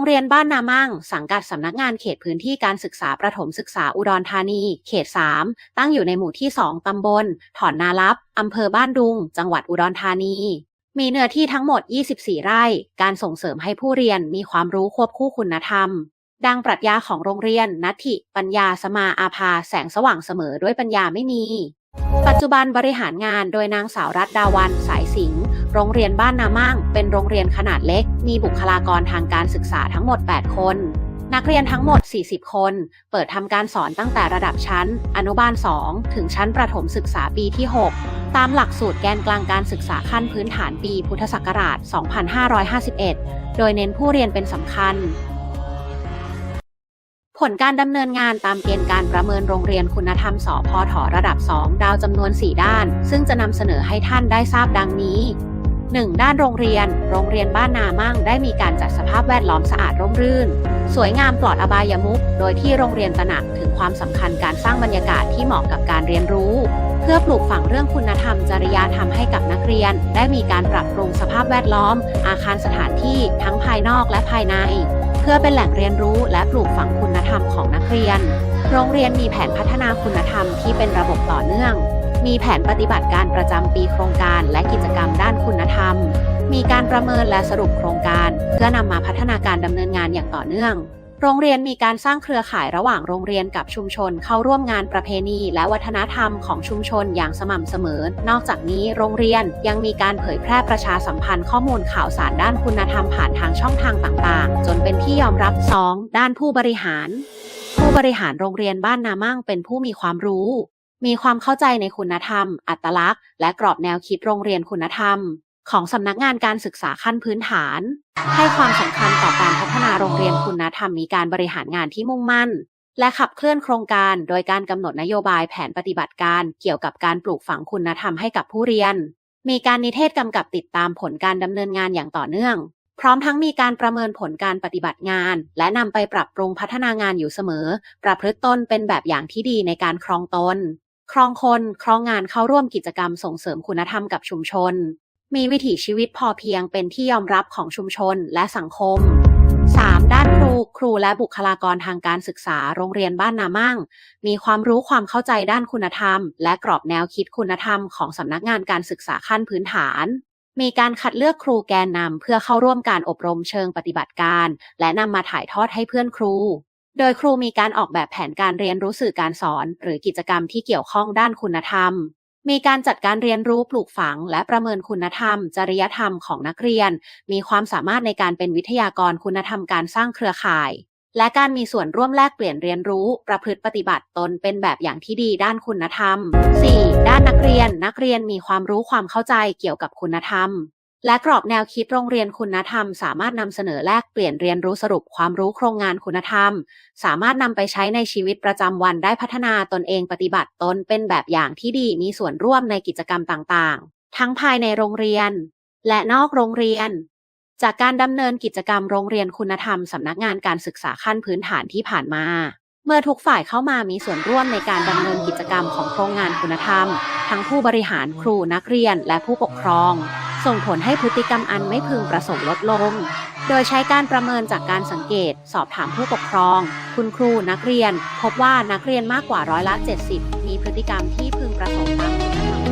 งเรียนบ้านนามั่ง สังกัดสำนักงานเขตพื้นที่การศึกษาประถมศึกษาอุดรธานี เขต 3 ตั้งอยู่ในหมู่ที่ 2 ตำบล ถอนนาลับ อำเภอบ้านดุง จังหวัดอุดรธานี มีเนื้อที่ทั้งหมด 24 ไร่ การส่งเสริมให้ผู้เรียนมีความรู้ควบคู่คุณธรรม ดังปรัชญาของโรงเรียน นัตถิ ปัญญาสมาอาภา แสงสว่างเสมอด้วยปัญญาไม่มี ปัจจุบันบริหารงานโดยนางสาวรัตดาวันสายสิงห์โรงเรียนบ้านนามั่ง เป็นโรงเรียนขนาดเล็ก มีบุคลากรทางการศึกษาทั้งหมด 8 คน นักเรียนทั้งหมด 40 คน เปิดทำการสอนตั้งแต่ระดับชั้น อนุบาล 2 ถึงชั้นประถมศึกษาปีที่ 6 ตามหลักสูตรแกนกลางการศึกษาขั้นพื้นฐานปีพุทธศักราช 2551 โดยเน้นผู้เรียนเป็นสำคัญ ผลการดำเนินงานตามเกณฑ์การประเมินโรงเรียนคุณธรรมสพทระดับ 2 ดาวจำนวน 4 ด้าน ซึ่งจะนำเสนอให้ท่านได้ทราบดังนี้ 1. ด้านโรงเรียน โรงเรียนบ้านนามั่งได้มีการจัดสภาพแวดล้อมสะอาดร่มรื่น สวยงามปลอดอบายมุข โดยที่โรงเรียนตระหนักถึงความสำคัญการสร้างบรรยากาศที่เหมาะกับการเรียนรู้ เพื่อปลูกฝังเรื่องคุณธรรม จริยธรรมให้กับนักเรียน ได้มีการปรับปรุงสภาพแวดล้อม อาคารสถานที่ทั้งภายนอกและภายใน เพื่อเป็นแหล่งเรียนรู้และปลูกฝังคุณธรรมของนักเรียน โรงเรียนมีแผนพัฒนาคุณธรรมที่เป็นระบบต่อเนื่อง มีแผนปฏิบัติการประจำปีโครงการและกิจกรรมด้านคุณธรรม มีการประเมินและสรุปโครงการ เพื่อนำมาพัฒนาการดำเนินงานอย่างต่อเนื่อง โรงเรียนมีการสร้างเครือข่ายระหว่างโรงเรียนกับชุมชน เข้าร่วมงานประเพณี และวัฒนธรรมของชุมชนอย่างสม่ำเสมอ นอกจากนี้โรงเรียนยังมีการเผยแพร่ประชาสัมพันธ์ข้อมูลข่าวสารด้านคุณธรรมผ่านทางช่องทางต่างๆ จนเป็นที่ยอมรับ 2. ด้านผู้บริหาร ผู้บริหารโรงเรียนบ้านนามั่งเป็นผู้มีความรู้ มีความเข้าใจในคุณธรรม อัตลักษณ์ และกรอบแนวคิดโรงเรียนคุณธรรม ของสำนักงานการศึกษาขั้นพื้นฐาน ให้ความสำคัญต่อการพัฒนาโรงเรียนคุณธรรมมีการบริหารงานที่มุ่งมั่น และขับเคลื่อนโครงการโดยการกำหนดนโยบายแผนปฏิบัติการเกี่ยวกับการปลูกฝังคุณธรรมให้กับผู้เรียน มีการนิเทศกำกับติดตามผลการดำเนินงานอย่างต่อเนื่อง พร้อมทั้งมีการประเมินผลการปฏิบัติงาน และนำไปปรับปรุงพัฒนางานอยู่เสมอ ประพฤติตนเป็นแบบอย่างที่ดีในการครองตนครองคน ครองงานเข้าร่วมกิจกรรมส่งเสริมคุณธรรมกับชุมชน มีวิถีชีวิตพอเพียงเป็นที่ยอมรับของชุมชนและสังคม 3. ด้านครูครูและบุคลากรทางการศึกษาโรงเรียนบ้านนามั่ง มีความรู้ความเข้าใจด้านคุณธรรม และกรอบแนวคิดคุณธรรมของสำนักงานการศึกษาขั้นพื้นฐาน มีการคัดเลือกครูแกนนำเพื่อเข้าร่วมการอบรมเชิงปฏิบัติการ และนำมาถ่ายทอดให้เพื่อนครู โดยครูมีการออกแบบแผนการเรียนรู้สื่อการสอน หรือกิจกรรมที่เกี่ยวข้องด้านคุณธรรม มีการจัดการเรียนรู้ปลูกฝัง และประเมินคุณธรรม จริยธรรมของนักเรียน มีความสามารถในการเป็นวิทยากรคุณธรรมการสร้างเครือข่าย และการมีส่วนร่วมแลกเปลี่ยนเรียนรู้ ประพฤติปฏิบัติตนเป็นแบบอย่างที่ดีด้านคุณธรรม 4. ด้านนักเรียนนักเรียนมีความรู้ความเข้าใจเกี่ยวกับคุณธรรม และกรอบแนวคิดโรงเรียนคุณธรรม สามารถนำเสนอแลกเปลี่ยนเรียนรู้สรุปความรู้โครงงานคุณธรรม สามารถนำไปใช้ในชีวิตประจำวันได้พัฒนาตนเองปฏิบัติตนเป็นแบบอย่างที่ดีมีส่วนร่วมในกิจกรรมต่างๆ ทั้งภายในโรงเรียน และนอกโรงเรียน จากการดำเนินกิจกรรมโรงเรียนคุณธรรมสำนักงานการศึกษาขั้นพื้นฐานที่ผ่านมา เมื่อทุกฝ่ายเข้ามามีส่วนร่วมในการดำเนินกิจกรรมของโครงงานคุณธรรม ทั้งผู้บริหารครูนักเรียนและผู้ปกครอง ส่งผลให้พฤติกรรมอันไม่พึงประสงค์ลดลง โดยใช้การประเมินจากการสังเกต สอบถามผู้ปกครอง คุณครูนักเรียน พบว่านักเรียนมากกว่าร้อยละ 70 มีพฤติกรรมที่พึงประสงค์ตามคุณธรรม